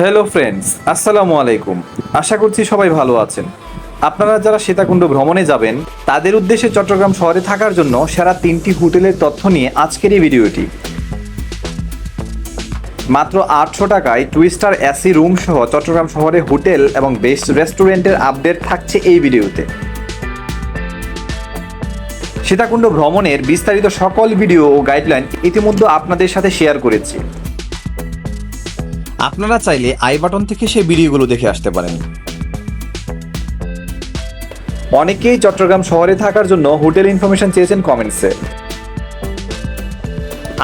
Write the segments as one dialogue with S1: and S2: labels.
S1: Hello friends আসসালামু আলাইকুম আশা করছি সবাই ভালো আছেন। আপনারা যারা সীতাকুণ্ড ভ্রমণে যাবেন, তাদের উদ্দেশ্যে চট্টগ্রাম শহরে থাকার জন্য সেরা তিনটি হোটেলের তথ্য নিয়ে আজকের এই ভিডিওটি। মাত্র আটশো টাকায় টু স্টার এসি রুম সহ চট্টগ্রাম শহরে হোটেল এবং বেস্ট রেস্টুরেন্টের আপডেট থাকছে এই ভিডিওতে। সীতাকুণ্ড ভ্রমণের বিস্তারিত সকল ভিডিও ও গাইডলাইন ইতিমধ্যে আপনাদের সাথে শেয়ার করেছি। আপনারা চাইলে আই বাটন থেকে সেই ভিডিওগুলো দেখে আসতে পারেন। অনেকেই চট্টগ্রাম শহরে থাকার জন্য হোটেল ইনফরমেশন চেয়েছেন কমেন্টসে।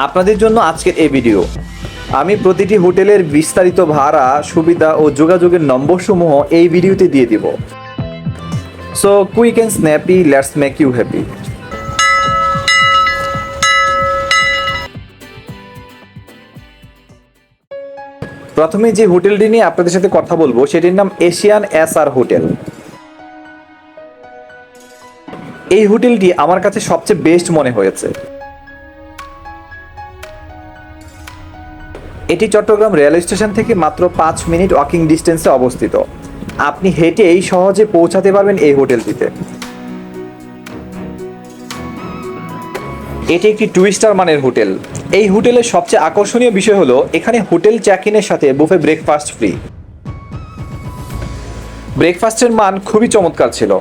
S1: আপনাদের জন্য আজকের এই ভিডিও। আমি প্রতিটি হোটেলের বিস্তারিত ভাড়া, সুবিধা ও যোগাযোগের নম্বরসমূহ এই ভিডিওতে দিয়ে দিব। So quick and snappy let's make you happy প্রথমে যে হোটেলটি নিয়ে আপনাদের সাথে কথা বলব, সেটির নাম এশিয়ান এস আর হোটেল। এই হোটেলটি আমার কাছে সবচেয়ে বেস্ট মনে হয়েছে। এটি চট্টগ্রাম রেল স্টেশন থেকে মাত্র পাঁচ মিনিট ওয়াকিং ডিস্টেন্সে অবস্থিত। আপনি হেঁটেই সহজে পৌঁছাতে পারবেন এই হোটেলটিতে। এটি একটি টু স্টার মানের হোটেল। এই হোটেলের সবচেয়ে আকর্ষণীয় বিষয় হলো, এখানে হোটেল চেক ইনের সাথে বুফে ব্রেকফাস্ট ফ্রি ব্রেকফাস্টের মান খুবই চমৎকার ছিল।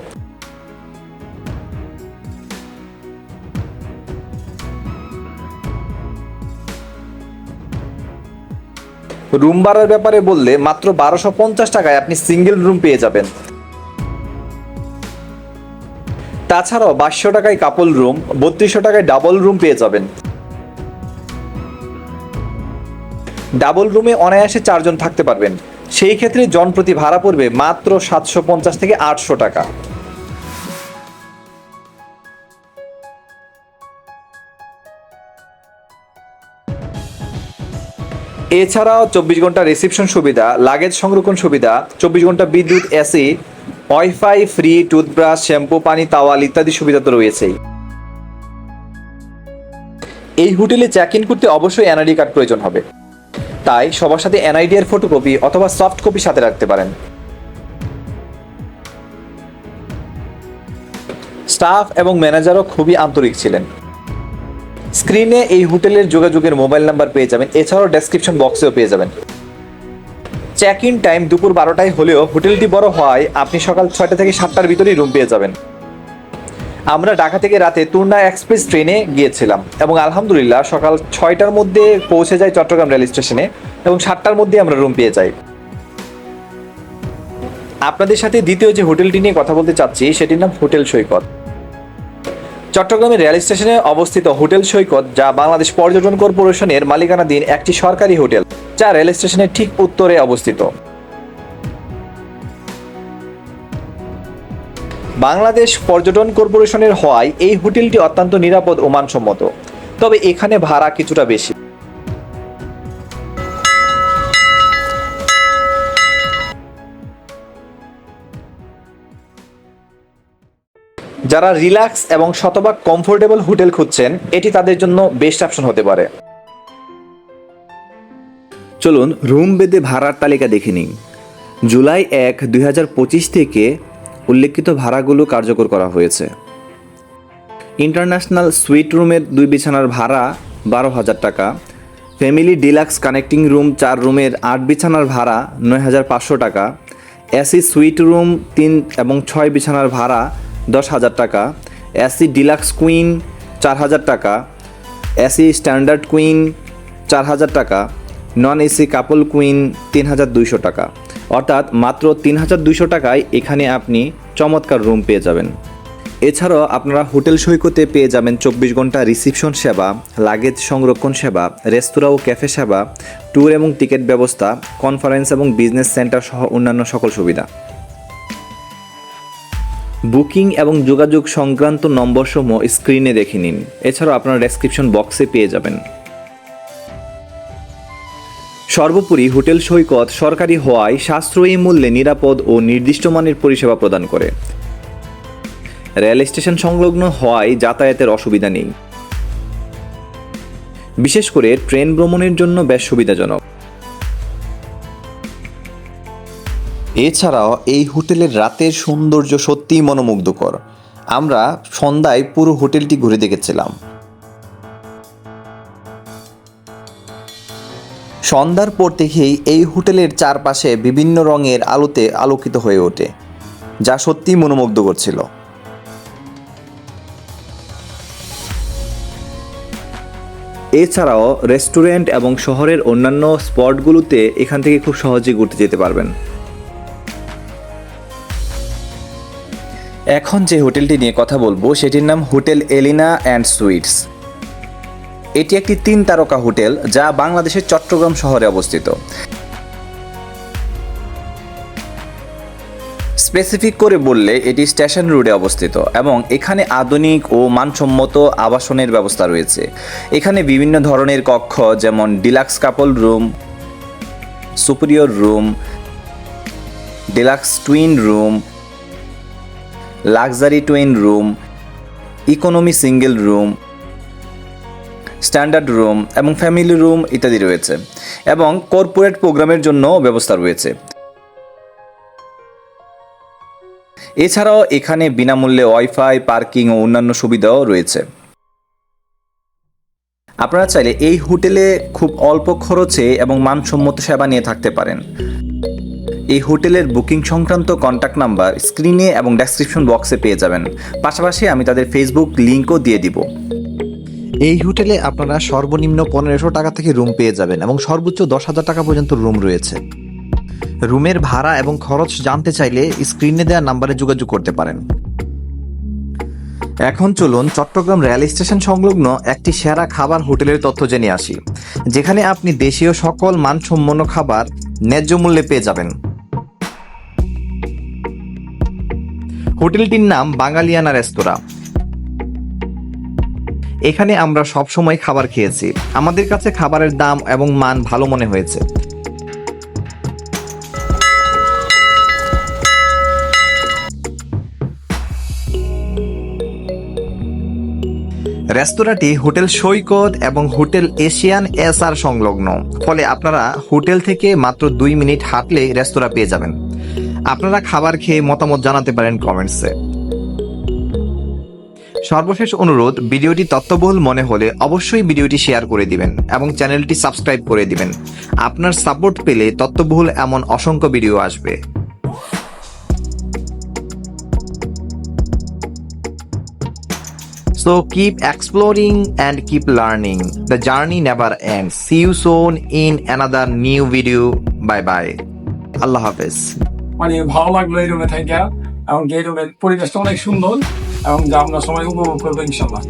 S1: রুম ভাড়ার ব্যাপারে বললে মাত্র বারোশো পঞ্চাশ টাকায় আপনি সিঙ্গেল রুম পেয়ে যাবেন। তাছাড়াও বাইশশো টাকায় কাপল রুম বত্রিশশো টাকায় ডাবল রুম পেয়ে যাবেন। ডাবল রুমে অনায়াসে চারজন থাকতে পারবেন। সেই ক্ষেত্রে জন প্রতি ভাড়া পড়বে মাত্র সাতশো পঞ্চাশ থেকে আটশো টাকা। এছাড়াও চব্বিশ ঘণ্টা রিসিপশন সুবিধা লাগেজ সংরক্ষণ সুবিধা, চব্বিশ ঘণ্টা বিদ্যুৎ AC wifi, free toothbrush, shampoo, পানি, তাওয়াল ইত্যাদি সুবিধা তো রয়েছেই। এই হোটেলে চেক ইন করতে অবশ্যই এনআইডি কার্ড প্রয়োজন হবে। তাই সবার সাথে এনআইডি এর ফটোকপি অথবা সফট কপি সাথে রাখতে পারেন। স্টাফ এবং ম্যানেজারও খুবই আন্তরিক ছিলেন। স্ক্রিনে এই হোটেলের যোগাযোগের মোবাইল নাম্বার পেয়ে যাবেন। এছাড়াও ডেসক্রিপশন বক্সেও পেয়ে যাবেন। চেক ইন টাইম দুপুর বারোটায় হলেও হোটেলটি বড় হওয়ায় আপনি সকাল ছয়টা থেকে সাতটার ভিতরেই রুম পেয়ে যাবেন। আমরা ঢাকা থেকে রাতে তুর্না এক্সপ্রেস ট্রেনে গিয়েছিলাম এবং আলহামদুলিল্লাহ সকাল ছয়টার মধ্যে পৌঁছে যাই চট্টগ্রাম রেল স্টেশনে এবং সাতটার মধ্যে আমরা রুম পেয়ে যাই। আপনাদের সাথে দ্বিতীয় যে হোটেলটি নিয়ে কথা বলতে চাচ্ছি, সেটির নাম হোটেল সৈকত। চট্টগ্রামের রেল স্টেশনে অবস্থিত হোটেল সৈকত, যা বাংলাদেশ পর্যটন কর্পোরেশনের মালিকানাধীন একটি সরকারি হোটেল, যা রেল স্টেশনের ঠিক উত্তরে অবস্থিত। বাংলাদেশ পর্যটন কর্পোরেশনের হওয়ায় এই হোটেলটি অত্যন্ত নিরাপদ ও মানসম্মত। তবে এখানে ভাড়া কিছুটা বেশি। যারা রিল্যাক্স এবং শতভাগ কমফোর্টেবল হোটেল খুঁজছেন, এটি তাদের জন্য বেস্ট অপশন হতে পারে। চলুন রুম বেদে ভাড়ার তালিকা দেখে নিন জুলাই এক, দুই থেকে উল্লেখিত ভাড়াগুলো কার্যকর করা হয়েছে। ইন্টারন্যাশনাল সুইট রুমের দুই বিছানার ভাড়া বারো হাজার টাকা। ফ্যামিলি ডিলাক্স কানেক্টিং রুম চার রুমের আট বিছানার ভাড়া নয় হাজার পাঁচশো টাকা। এসি সুইট রুম তিন এবং ছয় বিছানার ভাড়া দশ হাজার টাকা এসি ডিলাক্স কুইন চার হাজার টাকা এসি স্ট্যান্ডার্ড কুইন চার হাজার টাকা নন এসি কাপল কুইন তিন হাজার দুইশো টাকা। অর্থাৎ মাত্র তিন হাজার দুইশো টাকায় এখানে আপনি চমৎকার রুম পেয়ে যাবেন। এছাড়াও আপনারা হোটেল সৈকতে পেয়ে যাবেন চব্বিশ ঘণ্টা রিসিপশন সেবা লাগেজ সংরক্ষণ সেবা, রেস্তোরাঁ ও ক্যাফে সেবা ট্যুর এবং টিকিট ব্যবস্থা কনফারেন্স এবং বিজনেস সেন্টার সহ অন্যান্য সকল সুবিধা। বুকিং এবং যোগাযোগ সংক্রান্ত নম্বরসমূহ স্ক্রিনে দেখে নিন। এছাড়াও আপনারা ডেসক্রিপশন বক্সে পেয়ে যাবেন। সর্বোপরি হোটেল সৈকত সরকারি হওয়ায় সাশ্রয়ী মূল্যে নিরাপদ ও নির্দিষ্ট মানের পরিষেবা প্রদান করে। রেল স্টেশন সংলগ্ন হওয়ায় যাতায়াতের অসুবিধা নেই। বিশেষ করে ট্রেন ভ্রমণের জন্য বেশ সুবিধাজনক। এছাড়াও এই হোটেলের রাতের সৌন্দর্য সত্যিই মনোমুগ্ধকর। আমরা সন্ধ্যায় পুরো হোটেলটি ঘুরে দেখেছিলাম। সন্ধ্যার পর থেকেই এই হোটেলের চারপাশে বিভিন্ন রঙের আলোতে আলোকিত হয়ে ওঠে, যা সত্যিই মনোমুগ্ধ করছিল এছাড়াও রেস্টুরেন্ট এবং শহরের অন্যান্য স্পটগুলোতে এখান থেকে খুব সহজেই ঘুরতে যেতে পারবেন। এখন যে হোটেলটি নিয়ে কথা বলব, সেটির নাম হোটেল এলিনা অ্যান্ড সুইটস। এটি একটি তিন তারকা হোটেল যা বাংলাদেশের চট্টগ্রাম শহরে অবস্থিত। স্পেসিফিক করে বললে, এটি স্টেশন রোডে অবস্থিত এবং এখানে আধুনিক ও মানসম্মত আবাসনের ব্যবস্থা রয়েছে। এখানে বিভিন্ন ধরনের কক্ষ, যেমন deluxe couple room, superior room, deluxe twin room luxury twin room economy single room standard room এবং ফ্যামিলি রুম ইত্যাদি রয়েছে এবং কর্পোরেট প্রোগ্রামের জন্য ব্যবস্থা রয়েছে। এছাড়াও এখানে বিনামূল্যে ওয়াইফাই পার্কিং ও অন্যান্য সুবিধাও রয়েছে। আপনারা চাইলে এই হোটেলে খুব অল্প খরচে এবং মানসম্মত সেবা নিয়ে থাকতে পারেন। এই হোটেলের বুকিং সংক্রান্ত কন্ট্যাক্ট নাম্বার স্ক্রিনে এবং ডেসক্রিপশন বক্সে পেয়ে যাবেন। পাশাপাশি আমি তাদের ফেসবুক লিঙ্কও দিয়ে দিব। এই হোটেলে আপনারা সর্বনিম্ন পনেরোশো টাকা থেকে রুম পেয়ে যাবেন এবং সর্বোচ্চ দশ হাজার টাকা পর্যন্ত রুম রয়েছে। রুমের ভাড়া এবং খরচ জানতে চাইলে স্ক্রিনে দেওয়া নাম্বারে যোগাযোগ করতে পারেন। এখন চলুন চট্টগ্রাম রেল স্টেশন সংলগ্ন একটি সেরা খাবার হোটেলের তথ্য জেনে আসি, যেখানে আপনি দেশীয় সকল মানসম্পন্ন খাবার ন্যায্য মূল্যে পেয়ে যাবেন। হোটেলটির নাম বাঙালিয়ানা রেস্তোরাঁ। এখানে আমরা সব সময় খাবার খেয়েছি। আমাদের কাছে খাবারের দাম এবং মান ভালো মনে হয়েছে। রেস্তোরাঁটি হোটেল সৈকত এবং হোটেল এশিয়ান এস আর সংলগ্ন। ফলে আপনারা হোটেল থেকে মাত্র দুই মিনিট হাঁটলে রেস্তোরাঁ পেয়ে যাবেন। আপনারা খাবার খেয়ে মতামত জানাতে পারেন কমেন্টসে সর্বশেষ অনুরোধ, ভিডিওটি তথ্যবহুল মনে হলে অবশ্যই ভিডিওটি শেয়ার করে দিবেন এবং চ্যানেলটি সাবস্ক্রাইব করে দিবেন আপনার সাপোর্ট পেলে তথ্যবহুল এমন অসংখ্য ভিডিও আসবে So keep exploring and keep learning. The journey never ends. See you soon in another new video. Bye bye. আল্লাহ হাফেজ
S2: মানে ভালো লাগল এই রুমে থেকে এবং এই রুমের পরিবেশটা অনেক সুন্দর। এবং যা আমরা সবাই উপভোগ করব ইনশাল্লাহ।